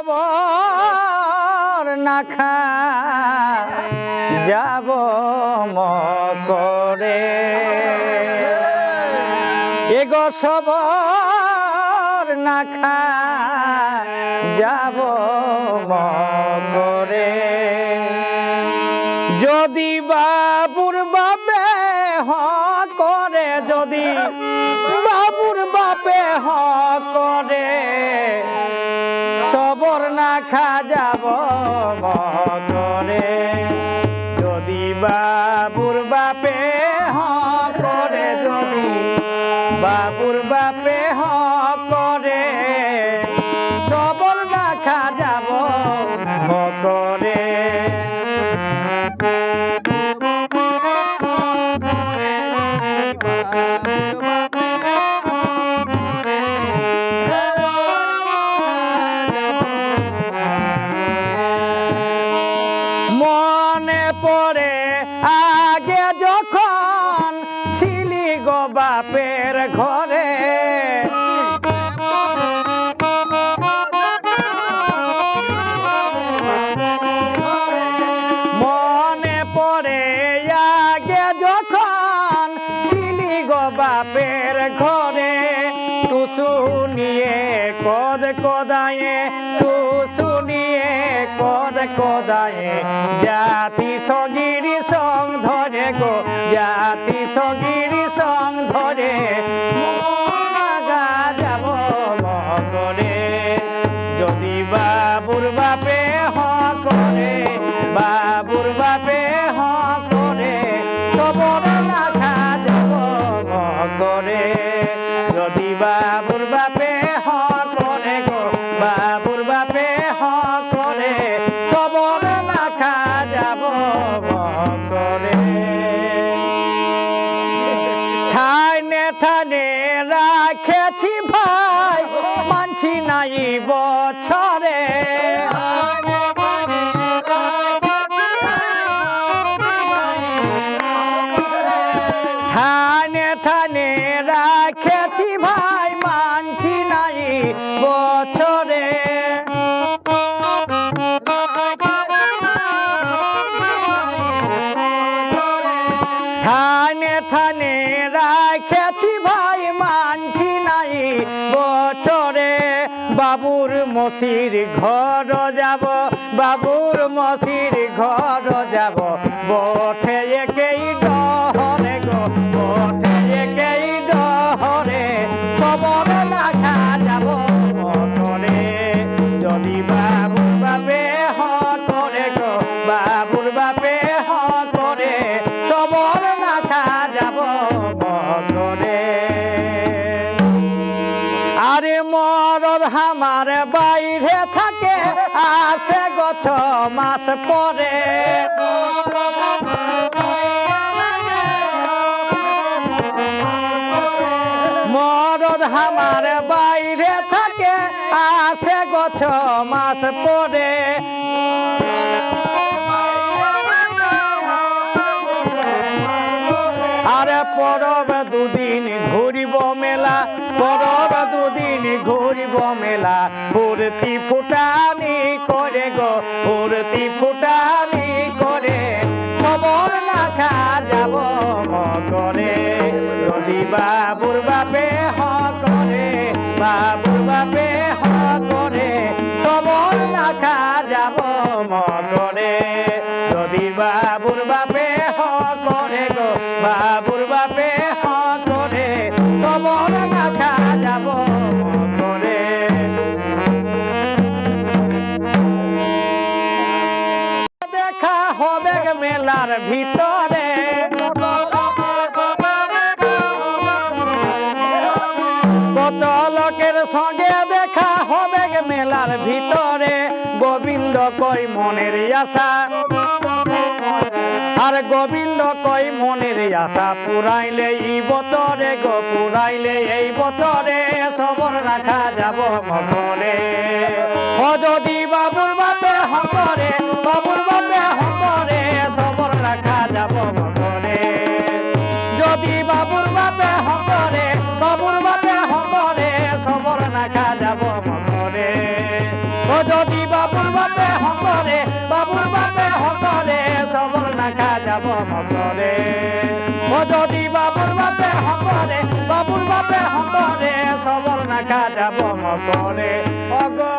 খবর না খা যাব করে এগো সবর না খা যাব করে যদি বাবুর বাপে হ করে, যদি বাবুর বাপে হ করে সবর না খা যাব মরে যদি বাবুর বাপে হ করে যদি বাবুর বাপে হ করে সবর না খা যাব করে বাপের ঘরে। মনে পড়ে আগে যখন ছিলি গো বাপের ঘরে টুসু নিয়ে কদ কদায়ে টুসু নিয়ে কদ কদায়ে, জাতি সগিরি সং ধরে গো, জাতি সগিরি সং ধরে বাবুর বাপে হ করে, সবর লাখা যাব করে। ঠাইনে ঠানে রাখেছি ভাই, মানছি নাই বছরে বছরে থানে থানে রাখেছি ভাই, মানছি নাই বছরে। বাবুর মসির ঘর যাব, বাবুর মসির ঘর যাব। বঠে একেই আমার বাইরে থাকে, আসে গছ মাস পরে। মরদ আমার বাইরে থাকে, আসে গছ মাস পরে। আরে পরব দুদিন ঘুরিব মেলা, পরব দুদিন ঘুরিব মেলা ফুরতি ফুটানি করে গো ফুরতি ফুটানি হবে মেলার ভিতরে। কত লোকের সঙ্গে দেখা হবে মেলার ভিতরে। গোবিন্দ কই মনের আশা? আর গোবিন্দ কই মনের আশা? পুরাইলে এই বতরে গো, পুরাইলে এই বতরে। সবর রাখা যাব মকরে ও যদি বাবুর বাপে বাবুর যাব মকরে ও যদি বাবুর বাপে হকরে বাবুর বাপে হকরে সবর নাখা যাব মকরে ও যদি বাবুর বাপে হকরে বাবুর বাপে হকরে সবর নাখা যাব মকরে অগর